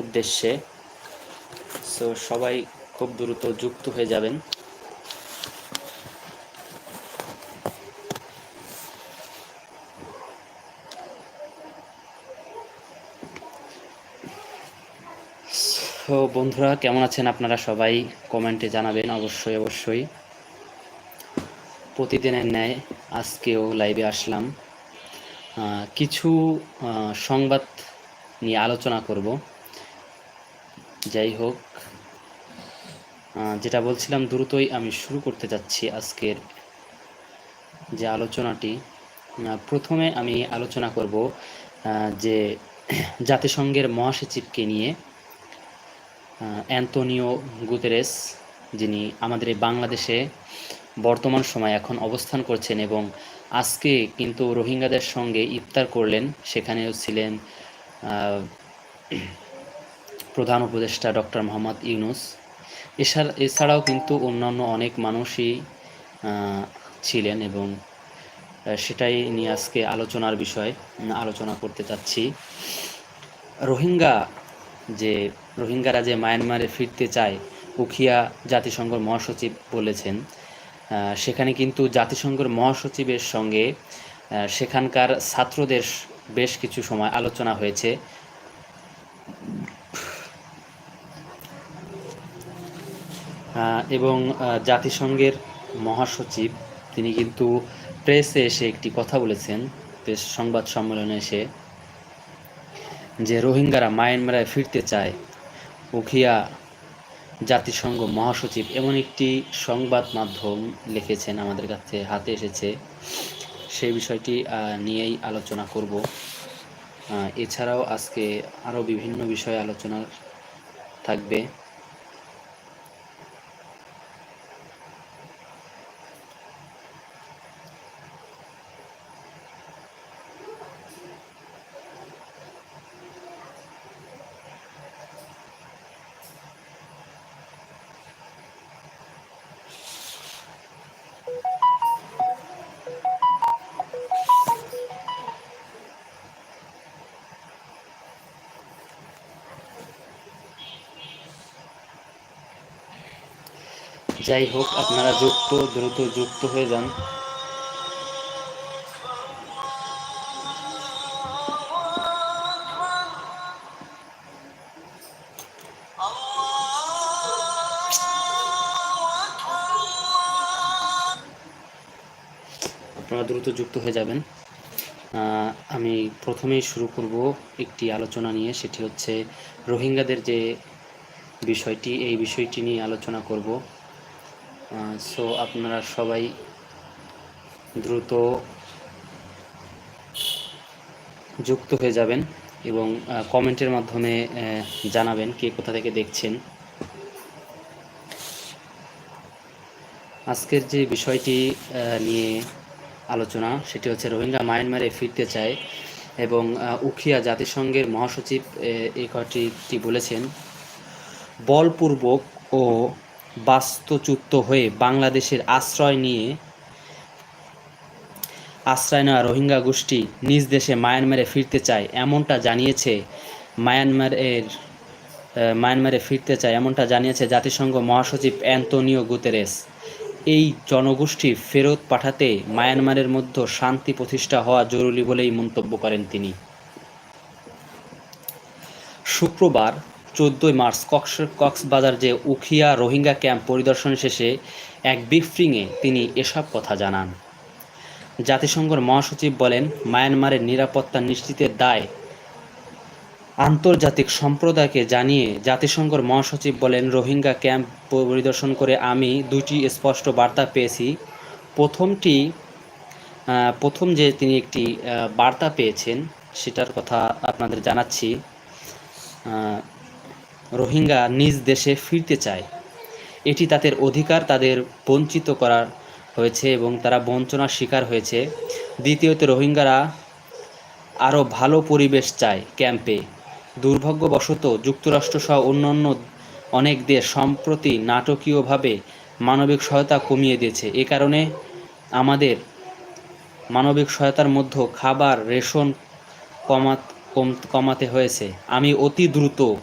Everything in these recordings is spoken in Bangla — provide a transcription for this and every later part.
উদ্দেশ্যে। সো সবাই খুব দ্রুত যুক্ত হয়ে যাবেন। তো বন্ধুরা, কেমন আছেন আপনারা সবাই? কমেন্টে জানাবেন অবশ্যই অবশ্যই। প্রতিদিনের ন্যায় আজকেও লাইভে আসলাম। কিছু সংবাদ নিয়ে আলোচনা করব। যাই হোক যেটা বলছিলাম দ্রুতই আমি শুরু করতে যাচ্ছি আজকের যে আলোচনাটি। প্রথমে আমি আলোচনা করব যে জাতিসংঘের মহাসচিবকে নিয়ে অ্যান্তোনিও গুতেরেস, যিনি আমাদের বাংলাদেশে বর্তমান সময় এখন অবস্থান করছেন এবং আজকে কিন্তু রোহিঙ্গাদের সঙ্গে ইফতার করলেন, সেখানেও ছিলেন প্রধান উপদেষ্টা ডক্টর মোহাম্মদ ইউনুস। এছাড়া এছাড়াও কিন্তু অন্যান্য অনেক মানুষই ছিলেন এবং সেটাই নিয়ে আজকে আলোচনার বিষয় আলোচনা করতে চাচ্ছি। রোহিঙ্গা যে রোহিঙ্গারা যে মায়ানমারে ফিরতে চায়, উখিয়া জাতিসংঘের মহাসচিব বলেছেন। সেখানে কিন্তু জাতিসংঘের মহাসচিবের সঙ্গে সেখানকার ছাত্রদের বেশ কিছু সময় আলোচনা হয়েছে। এবং জাতিসংঘের মহাসচিব, তিনি কিন্তু প্রেসে এসে একটি কথা বলেছেন, প্রেস সংবাদ সম্মেলনে এসে, যে রোহিঙ্গারা মায়ানমারায় ফিরতে চায়, উখিয়া জাতিসংঘ মহাসচিব এমন একটি সংবাদ মাধ্যম লিখেছেন আমাদের কাছে হাতে এসেছে। সেই বিষয়টি নিয়েই আলোচনা করব। এছাড়াও আজকে আরও বিভিন্ন বিষয়ে আলোচনা থাকবে। যাই হোক, আপনারা যুক্ত, দ্রুত যুক্ত হয়ে যান। আপনারা দ্রুত যুক্ত হয়ে যাবেন। আমি প্রথমেই শুরু করব একটি আলোচনা নিয়ে, সেটি হচ্ছে রোহিঙ্গাদের যে বিষয়টি, এই বিষয়টি নিয়ে আলোচনা করব। সো আপনারা সবাই দ্রুত যুক্ত হয়ে যাবেন এবং কমেন্টের মাধ্যমে জানাবেন কে কোথা থেকে দেখছেন। আজকের যে বিষয়টি নিয়ে আলোচনা, সেটি হচ্ছে রোহিঙ্গা মায়ানমারে ফিরতে চায় এবং উখিয়া জাতিসংঘের মহাসচিব এই কথাটি বলেছেন, বলপূর্বক ও বাস্তুচ্যুত হয়ে বাংলাদেশের আশ্রয় নিয়ে আশ্রয় নেওয়া রোহিঙ্গা গোষ্ঠী নিজ দেশে মায়ানমারে ফিরতে চায়, এমনটা জানিয়েছে মায়ানমারের মায়ানমারে ফিরতে চায়, এমনটা জানিয়েছে জাতিসংঘ মহাসচিব অ্যান্তোনিও গুতেরেস। এই জনগোষ্ঠী ফেরত পাঠাতে মায়ানমারের মধ্যে শান্তি প্রতিষ্ঠা হওয়া জরুরি বলেই মন্তব্য করেন তিনি। শুক্রবার চোদ্দোই মার্চ কক্স কক্সবাজার যে উখিয়া রোহিঙ্গা ক্যাম্প পরিদর্শন শেষে এক ব্রিফিংয়ে তিনি এসব কথা জানান। জাতিসংঘের মহাসচিব বলেন, মায়ানমারের নিরাপত্তা নিশ্চিতের দায় আন্তর্জাতিক সম্প্রদায়কে জানিয়ে জাতিসংঘের মহাসচিব বলেন, রোহিঙ্গা ক্যাম্প পরিদর্শন করে আমি দুটি স্পষ্ট বার্তা পেয়েছি। প্রথমটি প্রথম যে তিনি একটি বার্তা পেয়েছেন সেটার কথা আপনাদের জানাচ্ছি। রোহিঙ্গা নিজ দেশে ফিরতে চায়। এটি তাদের অধিকার, তাদের বঞ্চিত করা হয়েছে এবং তারা বঞ্চনার শিকার হয়েছে। দ্বিতীয়ত, রোহিঙ্গারা আরও ভালো পরিবেশ চায় ক্যাম্পে। দুর্ভাগ্যবশত যুক্তরাষ্ট্রসহ অন্যান্য অনেক দেশ সম্প্রতি নাটকীয়ভাবে মানবিক সহায়তা কমিয়ে দিয়েছে। এ কারণে আমাদের মানবিক সহায়তার মধ্যে খাবার, রেশন কমাত, কম- কমাতে হয়েছে। আমি অতি দ্রুত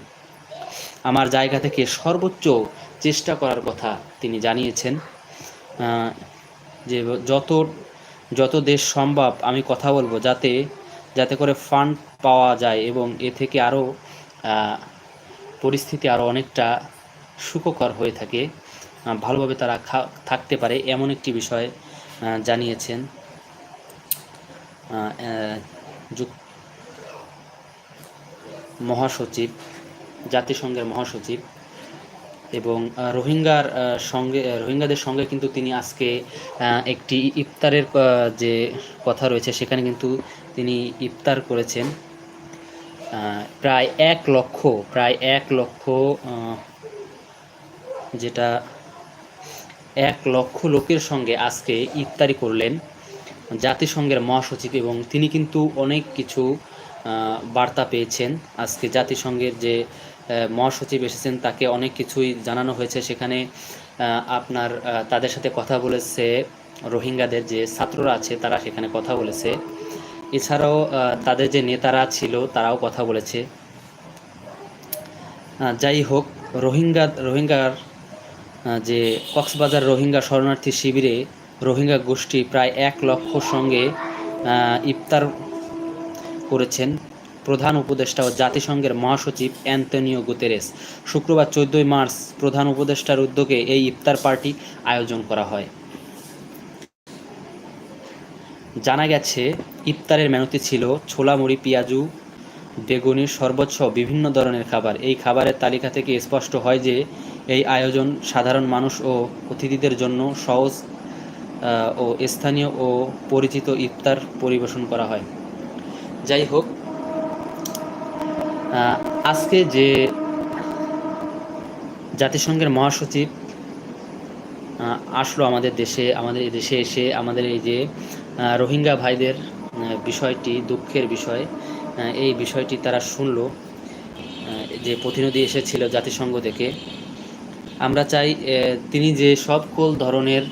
আমার জায়গা থেকে সর্বোচ্চ চেষ্টা করার কথা তিনি জানিয়েছেন। যে যত যত দেশ সম্ভব আমি কথা বলব যাতে যাতে করে ফান্ড পাওয়া যায় এবং এ থেকে আরও পরিস্থিতি আরও অনেকটা সুখকর হয়ে থাকে ভালোভাবে তারা থাকতে পারে এমন একটি বিষয় জানিয়েছেন। মহাসচিব। জাতিসংঘের মহাসচিব এবং রোহিঙ্গার সঙ্গে রোহিঙ্গাদের সঙ্গে কিন্তু তিনি আজকে একটি ইফতারের যে কথা রয়েছে সেখানে কিন্তু তিনি ইফতার করেছেন। প্রায় এক লক্ষ, প্রায় এক লক্ষ যেটা এক লক্ষ লোকের সঙ্গে আজকে ইফতারি করলেন জাতিসংঘের মহাসচিব এবং তিনি কিন্তু অনেক কিছু বার্তা পেয়েছেন। আজকে জাতিসংঘের যে মহাসচিব এসেছেন, তাকে অনেক কিছুই জানানো হয়েছে। সেখানে আপনার তাদের সাথে কথা বলেছে রোহিঙ্গাদের যে ছাত্ররা আছে, তারা সেখানে কথা বলেছে। এছাড়াও তাদের যে নেতারা ছিল, তারাও কথা বলেছে। যাই হোক, রোহিঙ্গা, রোহিঙ্গার যে কক্সবাজার রোহিঙ্গা শরণার্থী শিবিরে রোহিঙ্গা গোষ্ঠী প্রায় এক লক্ষ সঙ্গে ইফতার করেছেন। প্রধান উপদেষ্টা ও জাতিসংঘের মহাসচিব অ্যান্তনিও গুতেরেস। শুক্রবার চোদ্দই মার্চ প্রধান উপদেষ্টার উদ্যোগে এই ইফতার পার্টি আয়োজন করা হয়। জানা গেছে, ইফতারের মেনুতে ছিল ছোলা, মুড়ি, পেঁয়াজু, বেগুনি, শরবত সহ বিভিন্ন ধরনের খাবার। এই খাবারের তালিকা থেকে স্পষ্ট হয় যে, এই আয়োজন সাধারণ মানুষ ও অতিথিদের জন্য সহজ ও স্থানীয় ও পরিচিত ইফতার পরিবেশন করা হয়। যাই হোক আজকে যে জাতিসংঘের মহাসচিব আসলো আমাদের দেশে, আমাদের এই দেশে এসে আমাদের এই যে রোহিঙ্গা ভাইদের বিষয়টি, দুঃখের বিষয় এই বিষয়টি তারা শুনল যে প্রতিনিধি এসেছিল জাতিসংঘ থেকে। আমরা চাই তিনি যে সকল ধরনের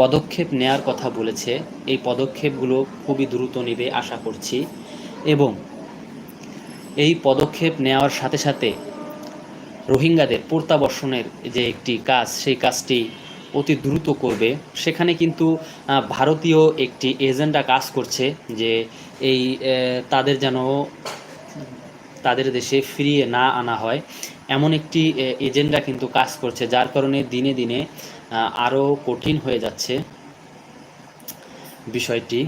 পদক্ষেপ নেয়ার কথা বলেছে, এই পদক্ষেপগুলো খুবই দ্রুত নেবে, আশা করছি। এবং এই পদক্ষেপ নেওয়ার সাথে সাথে রোহিঙ্গাদের প্রত্যাবর্ষণের যে একটি কাজ, সেই কাজটি অতি দ্রুত করবে। সেখানে কিন্তু ভারতীয় একটি এজেন্ডা কাজ করছে যে এই তাদের যেন তাদের দেশে ফিরিয়ে না আনা হয়। এমন একটি এজেন্ডা কিন্তু কাজ করছে, যার কারণে দিনে দিনে আরও কঠিন হয়ে যাচ্ছে বিষয়টি।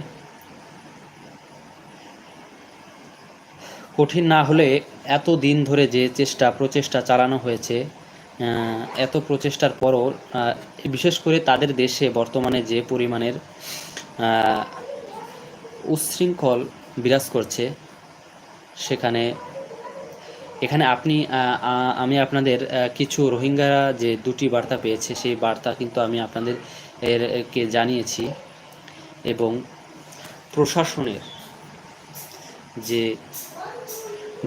কঠিন না হলে এত দিন ধরে যে চেষ্টা, প্রচেষ্টা চালানো হয়েছে এত প্রচেষ্টার পরও বিশেষ করে তাদের দেশে বর্তমানে যে পরিমাণের উচ্ছৃঙ্খল বিরাজ করছে, সেখানে, এখানে আপনি আমি আপনাদের কিছু রোহিঙ্গারা যে দুটি বার্তা পেয়েছে, সেই বার্তা কিন্তু আমি আপনাদের এর, কে জানিয়েছি এবং প্রশাসনের যে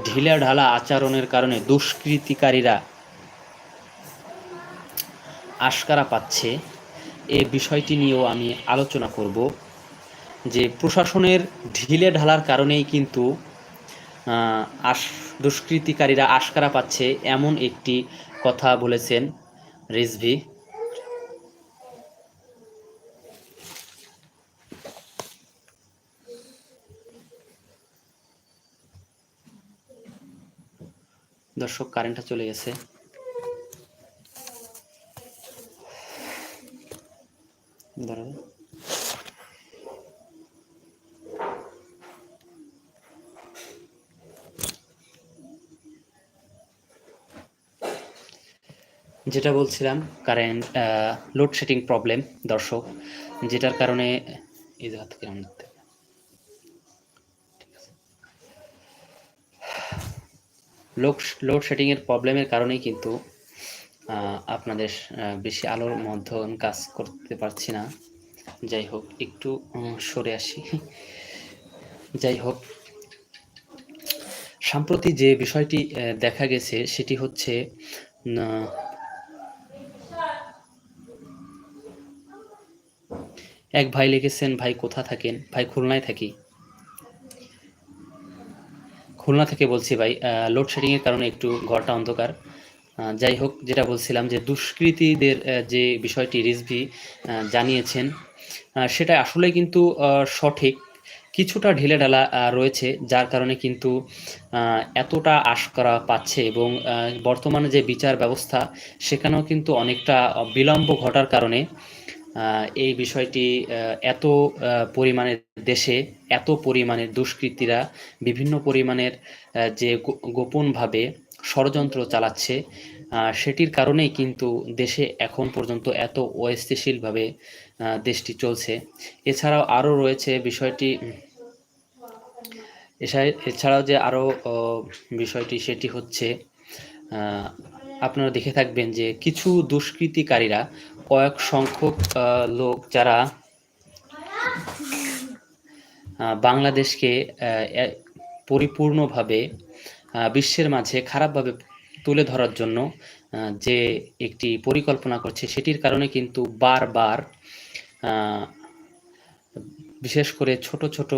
ঢিলা ঢালা আচরণের কারণে দুষ্কৃতিকারীরা আশকারা পাচ্ছে। এই বিষয়টি নিয়েও আমি আলোচনা করব যে প্রশাসনের ঢিলে ঢালার কারণেই কিন্তু আশ, দুষ্কৃতিকারীরা আশকারা পাচ্ছে এমন একটি কথা বলেছেন রিজভি। দর্শক কারেন্টটা চলে গেছে। যেটা বলছিলাম কারেন্ট লোডশেডিং প্রবলেম দর্শক, যেটার কারণে, এই জায়গা থেকে আমি নিতে হবে। ঠিক আছে। লোড লোডশেডিংয়ের প্রবলেমের কারণেই কিন্তু আপনাদের বেশি আলোর মধ্যে কাজ করতে পারছি না। যাই হোক, একটু সরে আসি। যাই হোক, সম্প্রতি যে বিষয়টি দেখা গেছে, সেটি হচ্ছে এক ভাই লিখেছেন, ভাই কোথা থাকেন? ভাই খুলনায় থাকি। খুলনা থেকে বলছি ভাই লোডশেডিংয়ের কারণে একটু ঘরটা অন্ধকার। যাই হোক, যেটা বলছিলাম যে দুষ্কৃতীদের যে বিষয়টি রিজভি জানিয়েছেন সেটা আসলে কিন্তু সঠিক। কিছুটা ঢিলেঢালা রয়েছে, যার কারণে কিন্তু এতটা আশ করা পাচ্ছে এবং বর্তমানে যে বিচার ব্যবস্থা, সেখানেও কিন্তু অনেকটা বিলম্ব ঘটার কারণে এই বিষয়টি এত পরিমাণের দেশে এত পরিমাণের দুষ্কৃতীরা বিভিন্ন পরিমাণের যে গোপনভাবে ষড়যন্ত্র চালাচ্ছে সেটির কারণেই কিন্তু দেশে এখন পর্যন্ত এত অস্থিতিশীলভাবে দেশটি চলছে। এছাড়াও আরও রয়েছে বিষয়টি, এছাড়া- এছাড়াও যে আরও বিষয়টি সেটি হচ্ছে আপনারা দেখে থাকবেন যে কিছু দুষ্কৃতিকারীরা কয়েক সংখ্যক লোক যারা বাংলাদেশকে পরিপূর্ণভাবে বিশ্বের মাঝে খারাপভাবে তুলে ধরার জন্য যে একটি পরিকল্পনা করছে সেটির কারণে কিন্তু বারবার বিশেষ করে ছোট ছোট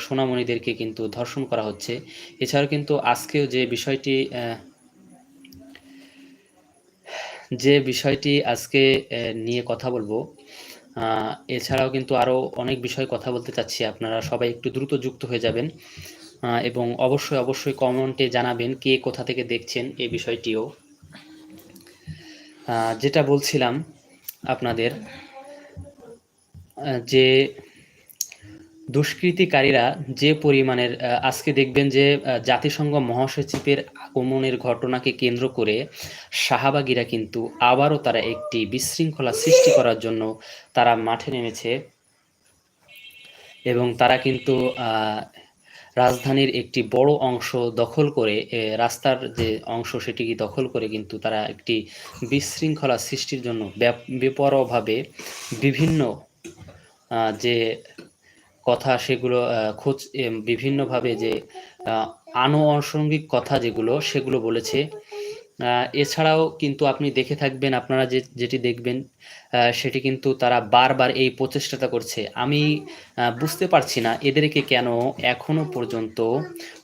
সোনামণিদেরকে কিন্তু ধর্ষণ করা হচ্ছে। এছাড়াও কিন্তু আজকেও যে বিষয়টি যে বিষয়টি আজকে নিয়ে কথা বলব এছাড়াও কিন্তু আরও অনেক বিষয় কথা বলতে চাচ্ছি। আপনারা সবাই একটু দ্রুত যুক্ত হয়ে যাবেন এবং অবশ্যই অবশ্যই কমেন্টে জানাবেন কে কোথা থেকে দেখছেন এই বিষয়টিও। যেটা বলছিলাম আপনাদের যে দুষ্কৃতিকারীরা যে পরিমাণের আজকে দেখবেন যে জাতিসংঘ মহাসচিবের আগমনের ঘটনাকে কেন্দ্র করে শাহবাগীরা কিন্তু আবারও তারা একটি বিশৃঙ্খলা সৃষ্টি করার জন্য তারা মাঠে নেমেছে এবং তারা কিন্তু রাজধানীর একটি বড় অংশ দখল করে রাস্তার যে অংশ সেটিকে দখল করে কিন্তু তারা একটি বিশৃঙ্খলা সৃষ্টির জন্য বেপরোয়াভাবে বিভিন্ন যে কথা সেগুলো খোঁজ বিভিন্নভাবে যে আনুষঙ্গিক কথা যেগুলো, সেগুলো বলেছে। এছাড়াও কিন্তু আপনি দেখে থাকবেন, আপনারা যে, যেটি দেখবেন সেটি কিন্তু তারা বারবার এই প্রচেষ্টাটা করছে। আমি বুঝতে পারছি না এদেরকে কেন এখনও পর্যন্ত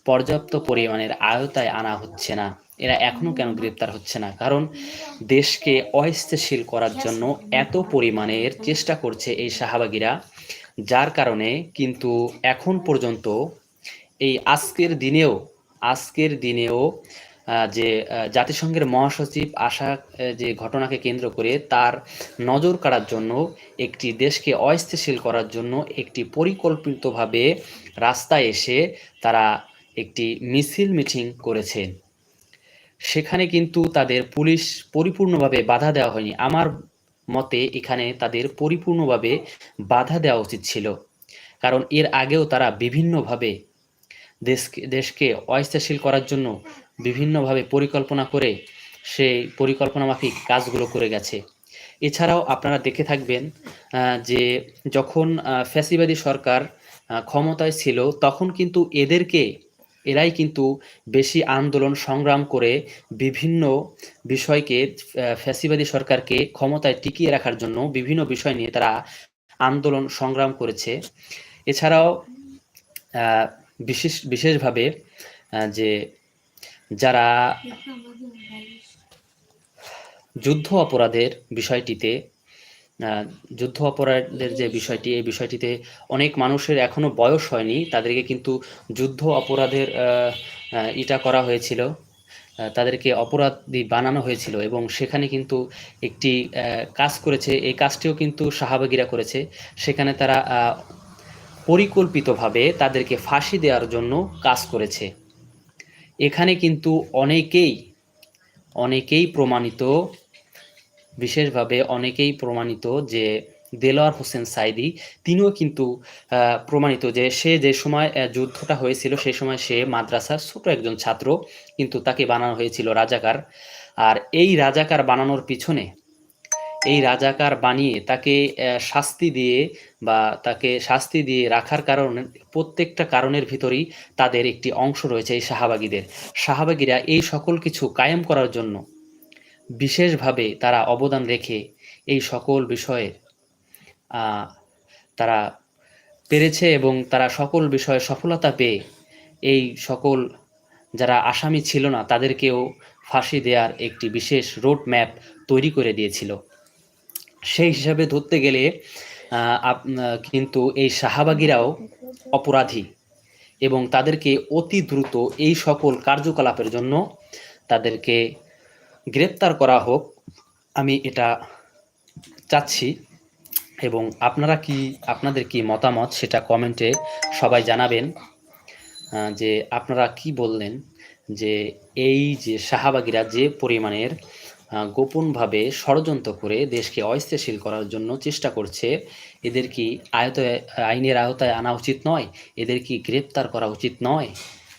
পর্যাপ্ত পরিমাণের আয়তায় আনা হচ্ছে না। এরা এখনও কেন গ্রেপ্তার হচ্ছে না? কারণ দেশকে অস্থিতিশীল করার জন্য এত পরিমাণের চেষ্টা করছে এই শাহবাগীরা, যার কারণে কিন্তু এখন পর্যন্ত এই আজকের দিনেও আজকের দিনেও যে জাতিসংঘের মহাসচিব আসা যে ঘটনাকে কেন্দ্র করে তার নজর কাড়ার জন্য, একটি দেশকে অস্থিতিশীল করার জন্য একটি পরিকল্পিতভাবে রাস্তায় এসে তারা একটি মিছিল মিটিং করেছে। সেখানে কিন্তু তাদের পুলিশ পরিপূর্ণভাবে বাধা দেওয়া হয়নি। আমার মতে এখানে তাদের পরিপূর্ণভাবে বাধা দেওয়া উচিত ছিল। কারণ এর আগেও তারা বিভিন্নভাবে দেশকে দেশকে অস্থিতিশীল করার জন্য বিভিন্নভাবে পরিকল্পনা করে সেই পরিকল্পনা মাফিক কাজগুলো করে গেছে। এছাড়াও আপনারা দেখে থাকবেন যে যখন ফ্যাসিবাদী সরকার ক্ষমতায় ছিল, তখন কিন্তু এদেরকে, এরাই কিন্তু বেশি আন্দোলন সংগ্রাম করে বিভিন্ন বিষয়কে ফ্যাসিবাদী সরকারকে ক্ষমতায় টিকিয়ে রাখার জন্য বিভিন্ন বিষয় নিয়ে তারা আন্দোলন সংগ্রাম করেছে। এছাড়াও বিশেষ, বিশেষভাবে যে যারা যুদ্ধ অপরাধের বিষয়টিতে যুদ্ধ অপরাধের যে বিষয়টি, এই বিষয়টিতে অনেক মানুষের এখনও বয়স হয়নি। তাদেরকে কিন্তু যুদ্ধ অপরাধের ইটা করা হয়েছিল। তাদেরকে অপরাধী বানানো হয়েছিল এবং সেখানে কিন্তু একটি কাজ করেছে। এই কাজটিও কিন্তু শাহবাগীরা করেছে। সেখানে তারা পরিকল্পিতভাবে তাদেরকে ফাঁসি দেওয়ার জন্য কাজ করেছে। এখানে কিন্তু অনেকেই অনেকেই প্রমাণিত, বিশেষভাবে অনেকেই প্রমাণিত যে দেলোয়ার হোসেন সাইদি, তিনিও কিন্তু প্রমাণিত যে সে যে সময় যুদ্ধটা হয়েছিল সেই সময় সে মাদ্রাসার ছোট একজন ছাত্র, কিন্তু তাকে বানানো হয়েছিল রাজাকার। আর এই রাজাকার বানানোর পিছনে এই রাজাকার বানিয়ে তাকে শাস্তি দিয়ে বা তাকে শাস্তি দিয়ে রাখার কারণে, প্রত্যেকটা কারণের ভিতরেই তাদের একটি অংশ রয়েছে এই শাহবাগীদের। শাহবাগীরা এই সকল কিছু কায়েম করার জন্য বিশেষভাবে তারা অবদান রেখে এই সকল বিষয়ে তারা পেরেছে এবং তারা সকল বিষয়ে সফলতা পেয়ে এই সকল যারা আসামি ছিল না, তাদেরকেও ফাঁসি দেওয়ার একটি বিশেষ রোড ম্যাপ তৈরি করে দিয়েছিল। সেই হিসাবে ধরতে গেলে কিন্তু এই শাহাবাগীরাও অপরাধী এবং তাদেরকে অতি দ্রুত এই সকল কার্যকলাপের জন্য তাদেরকে গ্রেপ্তার করা হোক, আমি এটা চাচ্ছি। এবং আপনারা কি, আপনাদের কি মতামত সেটা কমেন্টে সবাই জানাবেন যে আপনারা কি বললেন যে এই যে শাহাবাগীরা যে পরিমাণের গোপনভাবে ষড়যন্ত্র করে দেশকে অস্থিতিশীল করার জন্য চেষ্টা করছে। এদের কি আয়তায়, আইনের আওতায় আনা উচিত নয়? এদের কি গ্রেপ্তার করা উচিত নয়?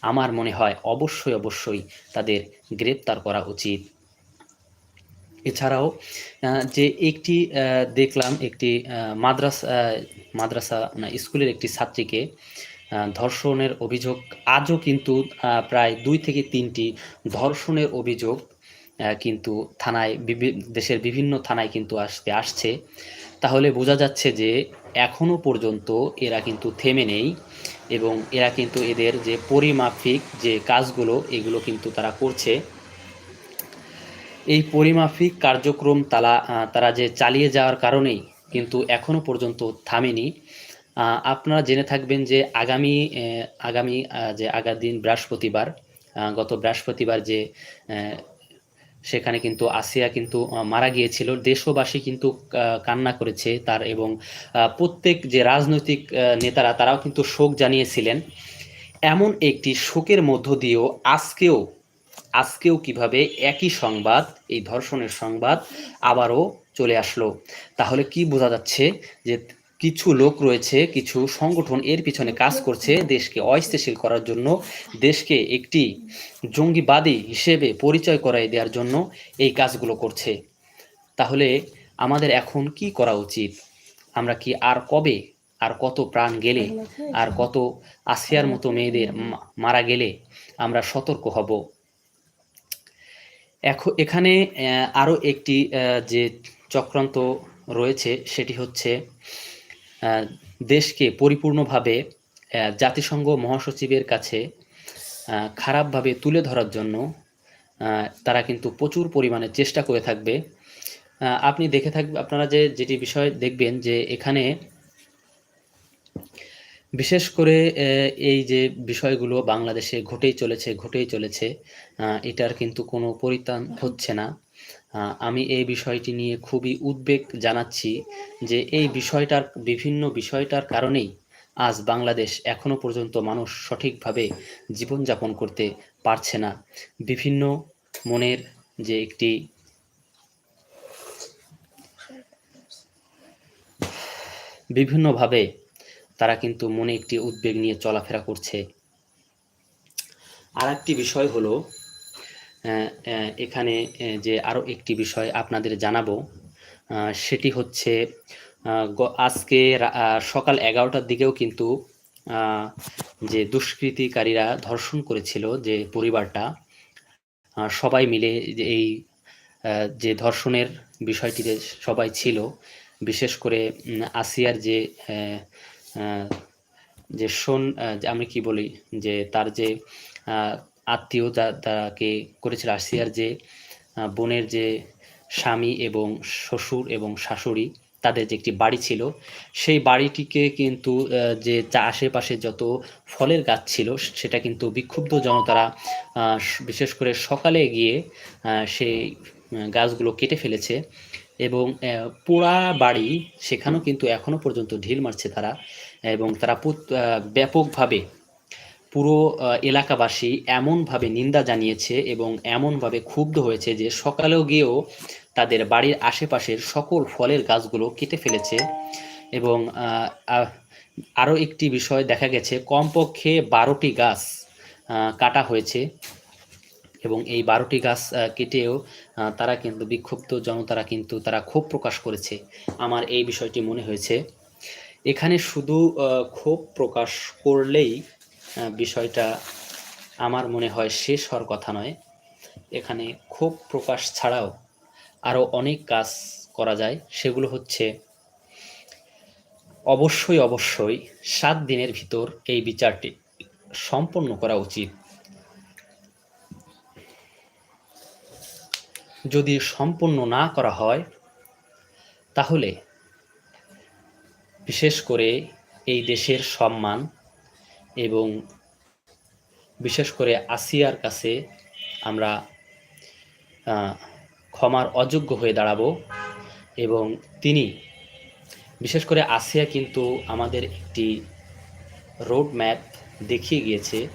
আমার মনে হয় অবশ্যই অবশ্যই তাদের গ্রেপ্তার করা উচিত। এছাড়াও যে একটি দেখলাম একটি মাদ্রাসা মাদ্রাসা, না, স্কুলের একটি ছাত্রীকে ধর্ষণের অভিযোগ, আজও কিন্তু প্রায় দুই থেকে তিনটি ধর্ষণের অভিযোগ কিন্তু থানায় দেশের বিভিন্ন থানায় কিন্তু আসতে আসছে। তাহলে বোঝা যাচ্ছে যে এখনও পর্যন্ত এরা কিন্তু থেমে নেই এবং এরা কিন্তু এদের যে পরিমাফিক যে কাজগুলো, এগুলো কিন্তু তারা করছে। এই পরিমাফিক কার্যক্রম তারা তারা যে চালিয়ে যাওয়ার কারণেই কিন্তু এখনও পর্যন্ত থামেনি। আপনারা জেনে থাকবেন যে আগামী আগামী যে আগা দিন বৃহস্পতিবার গত বৃহস্পতিবার যে সেখানে কিন্তু আসিয়া কিন্তু মারা গিয়েছিল। দেশবাসী কিন্তু কান্না করেছে তার এবং প্রত্যেক যে রাজনৈতিক নেতারা তারাও কিন্তু শোক জানিয়েছিলেন। এমন একটি শোকের মধ্য দিয়েও আজকেও আজকেও কীভাবে একই সংবাদ, এই ধর্ষণের সংবাদ আবারও চলে আসলো। তাহলে কি বোঝা যাচ্ছে যে কিছু লোক রয়েছে, কিছু সংগঠন এর পিছনে কাজ করছে দেশকে অস্থিতিশীল করার জন্য, দেশকে একটি জঙ্গিবাদী হিসেবে পরিচয় করাই দেওয়ার জন্য এই কাজগুলো করছে। তাহলে আমাদের এখন কি করা উচিত? আমরা কি আর কবে, আর কত প্রাণ গেলে, আর কত আসিয়ার মতো মেয়েদের মারা গেলে আমরা সতর্ক হব? এখন এখানে আরও একটি যে চক্রান্ত রয়েছে সেটি হচ্ছে দেশকে পরিপূর্ণভাবে জাতিসংঘ মহাসচিবের কাছে খারাপভাবে তুলে ধরার জন্য তারা কিন্তু প্রচুর পরিমাণে চেষ্টা করে থাকবে। আপনি দেখে থাকবে আপনারা যে, যেটি বিষয় দেখবেন যে এখানে বিশেষ করে এই যে বিষয়গুলো বাংলাদেশে ঘটেই চলেছে ঘটেই চলেছে এটার কিন্তু কোনো পরিত্রাণ হচ্ছে না। আমি এই বিষয়টি নিয়ে খুবই উদ্বেগ জানাচ্ছি যে এই বিষয়টার, বিভিন্ন বিষয়টার কারণেই আজ বাংলাদেশ এখনও পর্যন্ত মানুষ সঠিকভাবে জীবনযাপন করতে পারছে না। বিভিন্ন মনের যে একটি বিভিন্নভাবে তারা কিন্তু মনে একটি উদ্বেগ নিয়ে চলাফেরা করছে। আর একটি বিষয় হলো এখানে যে আরও একটি বিষয় আপনাদের জানাব সেটি হচ্ছে আজকে সকাল এগারোটার দিকেও কিন্তু যে দুষ্কৃতিকারীরা ধর্ষণ করেছিল যে পরিবারটা সবাই মিলে যে এই যে ধর্ষণের বিষয়টিতে সবাই ছিল, বিশেষ করে আসিয়ার যে যে যে আমি কি বলি, যে তার যে আত্মীয় তাকে করেছিল আসিয়ার যে বোনের যে স্বামী এবং শ্বশুর এবং শাশুড়ি, তাদের যে একটি বাড়ি ছিল, সেই বাড়িটিকে কিন্তু যে আশেপাশে যত ফলের গাছ ছিল, সেটা কিন্তু বিক্ষুব্ধ জনতারা বিশেষ করে সকালে গিয়ে সেই গাছগুলো কেটে ফেলেছে এবং পোড়া বাড়ি সেখানেও কিন্তু এখনও পর্যন্ত ঢিল মারছে তারা এবং তারা ব্যাপকভাবে পুরো এলাকাবাসী এমনভাবে নিন্দা জানিয়েছে এবং এমনভাবে ক্ষুব্ধ হয়েছে যে সকালেও গিয়েও তাদের বাড়ির আশেপাশের সকল ফলের গাছগুলো কেটে ফেলেছে এবং আরও একটি বিষয় দেখা গেছে, কমপক্ষে বারোটি গাছ কাটা হয়েছে এবং এই বারোটি গাছ কেটেও তারা কিন্তু বিক্ষুব্ধ জনতারা কিন্তু তারা ক্ষোভ প্রকাশ করেছে। আমার এই বিষয়টি মনে হয়েছে। এখানে শুধু ক্ষোভ প্রকাশ করলেই বিষয়টা আমার মনে হয় শেষ হওয়ার কথা নয়। এখানে ক্ষোভ প্রকাশ ছাড়াও আরও অনেক কাজ করা যায়। সেগুলো হচ্ছে, অবশ্যই অবশ্যই সাত দিনের ভিতর এই বিচারটি সম্পন্ন করা উচিত। যদি সম্পন্ন না করা হয়, তাহলে বিশেষ করে এই দেশের সম্মান এবং বিশেষ করে আসিয়ার কাছে আমরা ক্ষমার অযোগ্য হয়ে দাঁড়াবো এবং তিনি, বিশেষ করে আসিয়া কিন্তু আমাদের একটি রোড ম্যাপ দেখিয়ে গিয়েছে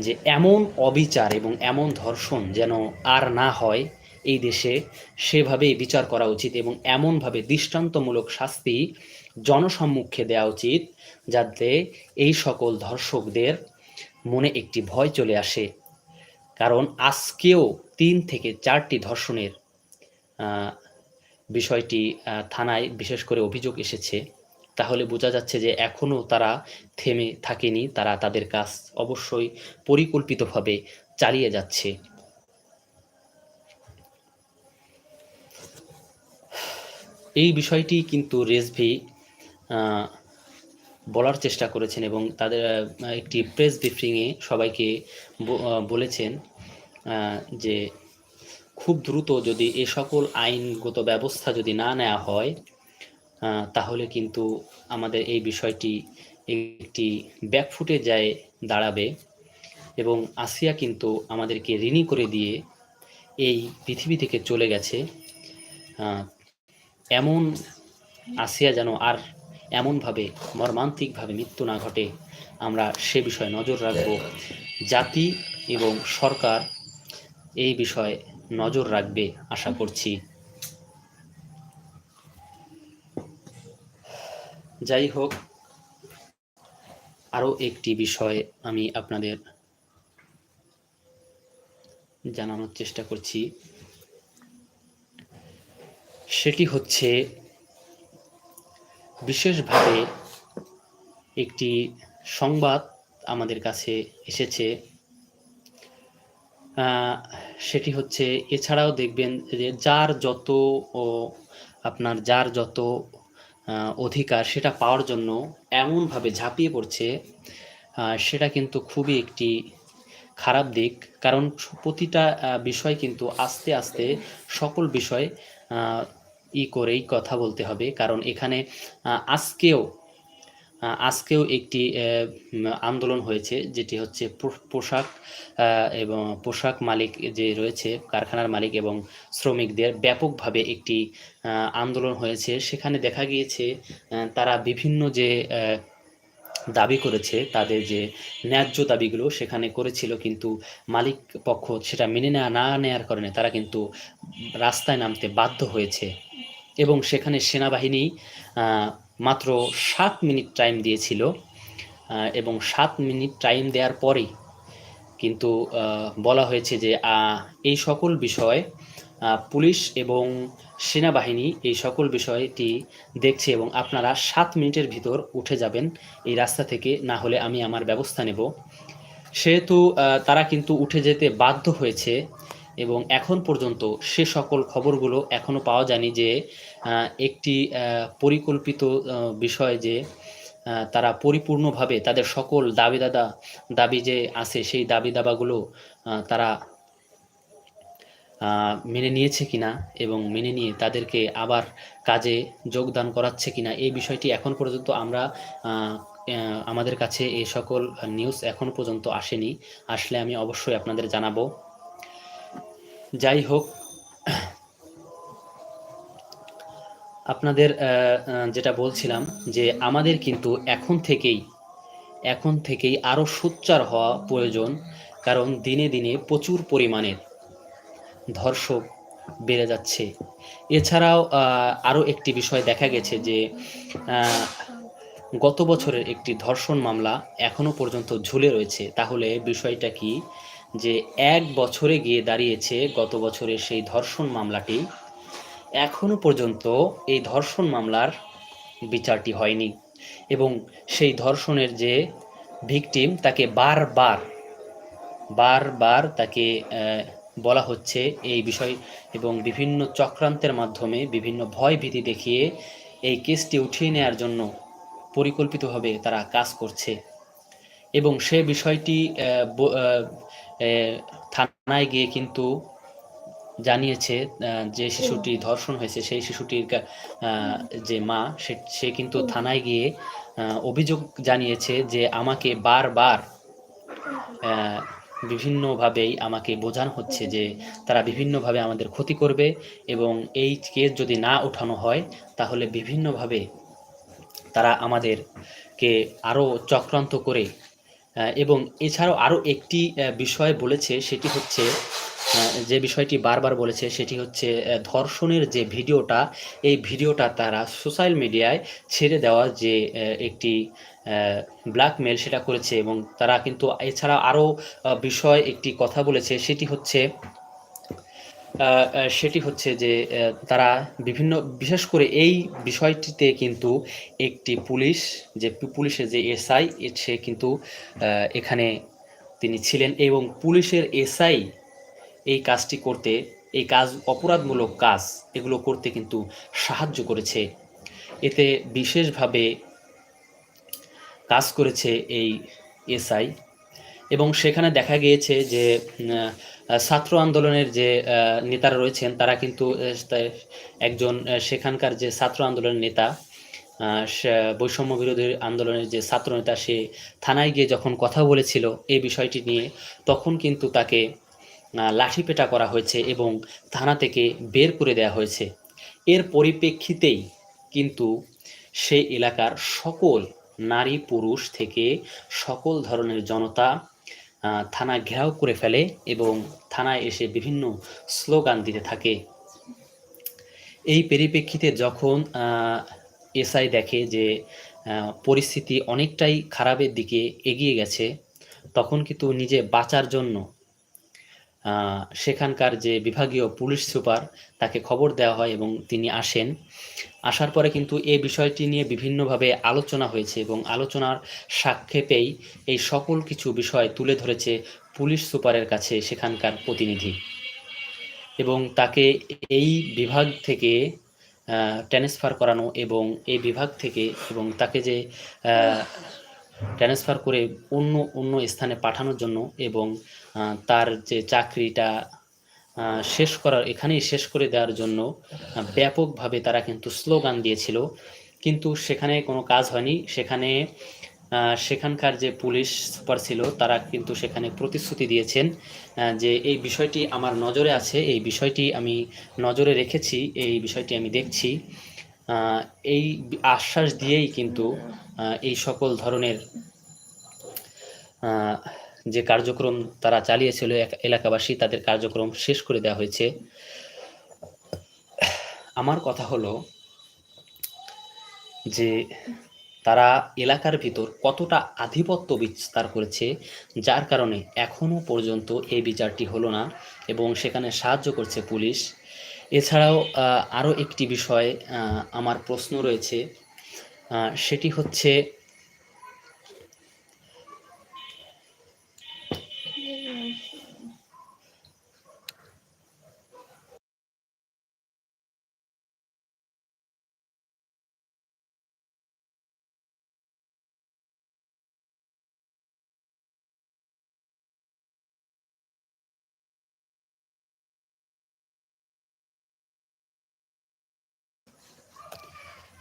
যে এমন অবিচার এবং এমন ধর্ষণ যেন আর না হয় এই দেশে, সেভাবেই বিচার করা উচিত এবং এমনভাবে দৃষ্টান্তমূলক শাস্তি জনসম্মুখে দেওয়া উচিত যাতে এই সকল ধর্ষকদের মনে একটি ভয় চলে আসে। কারণ আজকেও তিন থেকে চারটি ধর্ষণের বিষয়টি থানায় বিশেষ করে অভিযোগ এসেছে। তাহলে বোঝা যাচ্ছে যে এখনও তারা থেমে থাকেনি, তারা তাদের কাজ অবশ্যই পরিকল্পিতভাবে চালিয়ে যাচ্ছে। এই বিষয়টি কিন্তু রেসভি বলার চেষ্টা করেছেন এবং তাদের একটি প্রেস ব্রিফিংয়ে সবাইকে বলেছেন যে খুব দ্রুত যদি এ সকল আইনগত ব্যবস্থা যদি না নেওয়া হয় তাহলে কিন্তু আমাদের এই বিষয়টি একটি ব্যাকফুটে যায় দাঁড়াবে এবং আসিয়া কিন্তু আমাদেরকে ঋণী করে দিয়ে এই পৃথিবী থেকে চলে গেছে। এমন আসিয়া যেন আর এমনভাবে, মর্মান্তিকভাবে মৃত্যু না ঘটে। আমরা সে বিষয়ে নজর রাখব। জাতি এবং সরকার এই বিষয়ে নজর রাখবে, আশা করছি। যাই হোক, আরও একটি বিষয় আমি আপনাদের জানানোর চেষ্টা করছি। সেটি হচ্ছে বিশেষভাবে একটি সংবাদ আমাদের কাছে এসেছে। সেটি হচ্ছে, এছাড়াও দেখবেন যে যার যত ও আপনার যার যত অধিকার সেটা পাওয়ার জন্য এমনভাবে ঝাঁপিয়ে পড়ছে সেটা কিন্তু খুবই একটি খারাপ দিক। কারণ প্রতিটা বিষয় কিন্তু আস্তে আস্তে সকল বিষয় ই করেই কথা বলতে হবে। কারণ এখানে আজকেও আজকেও একটি আন্দোলন হয়েছে, যেটি হচ্ছে পোশাক এবং পোশাক মালিক যে রয়েছে, কারখানার মালিক এবং শ্রমিকদের ব্যাপকভাবে একটি আন্দোলন হয়েছে। সেখানে দেখা গিয়েছে তারা বিভিন্ন যে দাবি করেছে, তাদের যে ন্যায্য দাবিগুলো সেখানে করেছিল, কিন্তু মালিক পক্ষ সেটা মেনে নেওয়া না নেওয়ার কারণে তারা কিন্তু রাস্তায় নামতে বাধ্য হয়েছে। এবং সেখানে সেনাবাহিনী মাত্র সাত মিনিট টাইম দিয়েছিল। এবং সাত মিনিট টাইম দেওয়ার পরেই কিন্তু বলা হয়েছে যে এই সকল বিষয় পুলিশ এবং সেনাবাহিনী এই সকল বিষয়টি দেখছে এবং আপনারা সাত মিনিটের ভিতর উঠে যাবেন এই রাস্তা থেকে, না হলে আমি আমার ব্যবস্থা নেব। সেহেতু তারা কিন্তু উঠে যেতে বাধ্য হয়েছে। এবং এখন পর্যন্ত সে সকল খবরগুলো এখনও পাওয়া যায়নি যে একটি পরিকল্পিত বিষয় যে তারা পরিপূর্ণভাবে তাদের সকল দাবি দাদা, দাবি যে আছে সেই দাবি দাবাগুলো তারা মেনে নিয়েছে কিনা এবং মেনে নিয়ে তাদেরকে আবার কাজে যোগদান করাচ্ছে কিনা এই বিষয়টি এখন পর্যন্ত আমরা আমাদের কাছে এই সকল নিউজ এখন পর্যন্ত আসেনি। আসলে আমি অবশ্যই আপনাদের জানাব। যাই হোক আপনাদের যেটা বলছিলাম যে আমাদের কিন্তু এখন থেকেই এখন থেকেই আরও সোচ্চার হওয়া প্রয়োজন, কারণ দিনে দিনে প্রচুর পরিমাণের ধর্ষক বেড়ে যাচ্ছে। এছাড়াও আরও একটি বিষয় দেখা গেছে যে গত বছরের একটি ধর্ষণ মামলা এখনও পর্যন্ত ঝুলে রয়েছে। তাহলে বিষয়টা কি? যে এক বছরে গিয়ে দাঁড়িয়েছে গত বছরের সেই ধর্ষণ মামলাটি এখনও পর্যন্ত এই ধর্ষণ মামলার বিচারটি হয়নি এবং সেই ধর্ষণের যে ভিকটিম তাকে বারবার বারবার তাকে বলা হচ্ছে এই বিষয় এবং বিভিন্ন চক্রান্তের মাধ্যমে বিভিন্ন ভয় ভীতি দেখিয়ে এই কেসটি উঠিয়ে নেওয়ার জন্য পরিকল্পিতভাবে তারা কাজ করছে এবং সে বিষয়টি থানায় গিয়ে কিন্তু জানিয়েছে যে শিশুটি ধর্ষণ হয়েছে সেই শিশুটির যে মা সে কিন্তু থানায় গিয়ে অভিযোগ জানিয়েছে যে আমাকে বারবার বিভিন্নভাবেই আমাকে বোঝানো হচ্ছে যে তারা বিভিন্নভাবে আমাদের ক্ষতি করবে এবং এই কেস যদি না ওঠানো হয় তাহলে বিভিন্নভাবে তারা আমাদেরকে আরও চক্রান্ত করে এবং এছাড়াও আরও একটি বিষয় বলেছে, সেটি হচ্ছে যে বিষয়টি বারবার বলেছে, সেটি হচ্ছে ধর্ষণের যে ভিডিওটা, এই ভিডিওটা তারা সোশ্যাল মিডিয়ায় ছেড়ে দেওয়া যে একটি ব্ল্যাকমেল সেটা করেছে এবং তারা কিন্তু এছাড়া আরও বিষয় একটি কথা বলেছে, সেটি হচ্ছে সেটি হচ্ছে যে তারা বিভিন্ন, বিশেষ করে এই বিষয়টিতে কিন্তু একটি পুলিশ, যে পুলিশের যে এসআই, সে কিন্তু এখানে তিনি ছিলেন এবং পুলিশের এসআই এই কাজটি করতে, এই কাজ, অপরাধমূলক কাজ, এগুলো করতে কিন্তু সাহায্য করেছে। এতে বিশেষভাবে কাজ করেছে এই এসআই। এবং সেখানে দেখা গিয়েছে যে ছাত্র আন্দোলনের যে নেতারা রয়েছেন, তারা কিন্তু একজন সেখানকার যে ছাত্র আন্দোলনের নেতা বৈষম্য বিরোধী আন্দোলনের যে ছাত্র নেতা, সে থানায় গিয়ে যখন কথা বলেছিল এই বিষয়টি নিয়ে, তখন কিন্তু তাকে লাঠিপেটা করা হয়েছে এবং থানা থেকে বের করে দেওয়া হয়েছে। এর পরিপ্রেক্ষিতেই কিন্তু সেই এলাকার সকল নারী পুরুষ থেকে সকল ধরনের জনতা থানা ঘেরাও করে ফেলে এবং থানায় এসে বিভিন্ন স্লোগান দিতে থাকে। এই পরিপ্রেক্ষিতে যখন এসআই দেখে যে পরিস্থিতি অনেকটাই খারাপের দিকে এগিয়ে গেছে, তখন কিন্তু নিজে বাঁচার জন্য সেখানকার যে বিভাগীয় পুলিশ সুপার তাকে খবর দেওয়া হয় এবং তিনি আসেন। আসার পরে কিন্তু এই বিষয়টি নিয়ে বিভিন্নভাবে আলোচনা হয়েছে এবং আলোচনার সাক্ষেপেই এই সকল কিছু বিষয় তুলে ধরেছে পুলিশ সুপারের কাছে সেখানকার প্রতিনিধি। এবং তাকে এই বিভাগ থেকে ট্রান্সফার করানো এবং এই বিভাগ থেকে এবং তাকে যে ট্রান্সফার করে অন্য অন্য স্থানে পাঠানোর জন্য এবং তার যে চাকরিটা শেষ করার, এখানেই শেষ করে দেওয়ার জন্য ব্যাপকভাবে তারা কিন্তু স্লোগান দিয়েছিল। কিন্তু সেখানে কোনো কাজ হয়নি। সেখানে সেখানকার যে পুলিশ সুপার ছিল, তারা কিন্তু সেখানে প্রতিশ্রুতি দিয়েছেন যে এই বিষয়টি আমার নজরে আছে, এই বিষয়টি আমি নজরে রেখেছি, এই বিষয়টি আমি দেখছি। এই আশ্বাস দিয়েই কিন্তু এই সকল ধরনের যে কার্যক্রম তারা চালিয়েছিল এলাকাবাসী, তাদের কার্যক্রম শেষ করে দেওয়া হয়েছে। আমার কথা হলো যে তারা এলাকার ভিতর কতটা আধিপত্য বিস্তার করেছে, যার কারণে এখনও পর্যন্ত এই বিচারটি হলো না এবং সেখানে সাহায্য করছে পুলিশ। এছাড়াও আরও একটি বিষয় আমার প্রশ্ন রয়েছে। সেটি হচ্ছে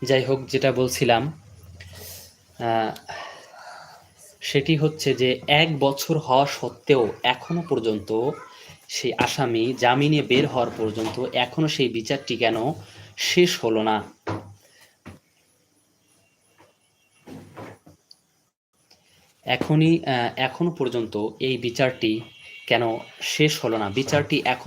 যাই হোক, যেটা বলছিলাম সেটি হচ্ছে যে এক বছর হওয়া সত্ত্বেও এখনও পর্যন্ত সেই আসামি জামিনে বের হওয়ার পর্যন্ত এখনও সেই বিচারটি কেন শেষ হলো না। এখনই এখনও পর্যন্ত এই বিচারটি কেন শেষ হলো না। বিচারটি এখন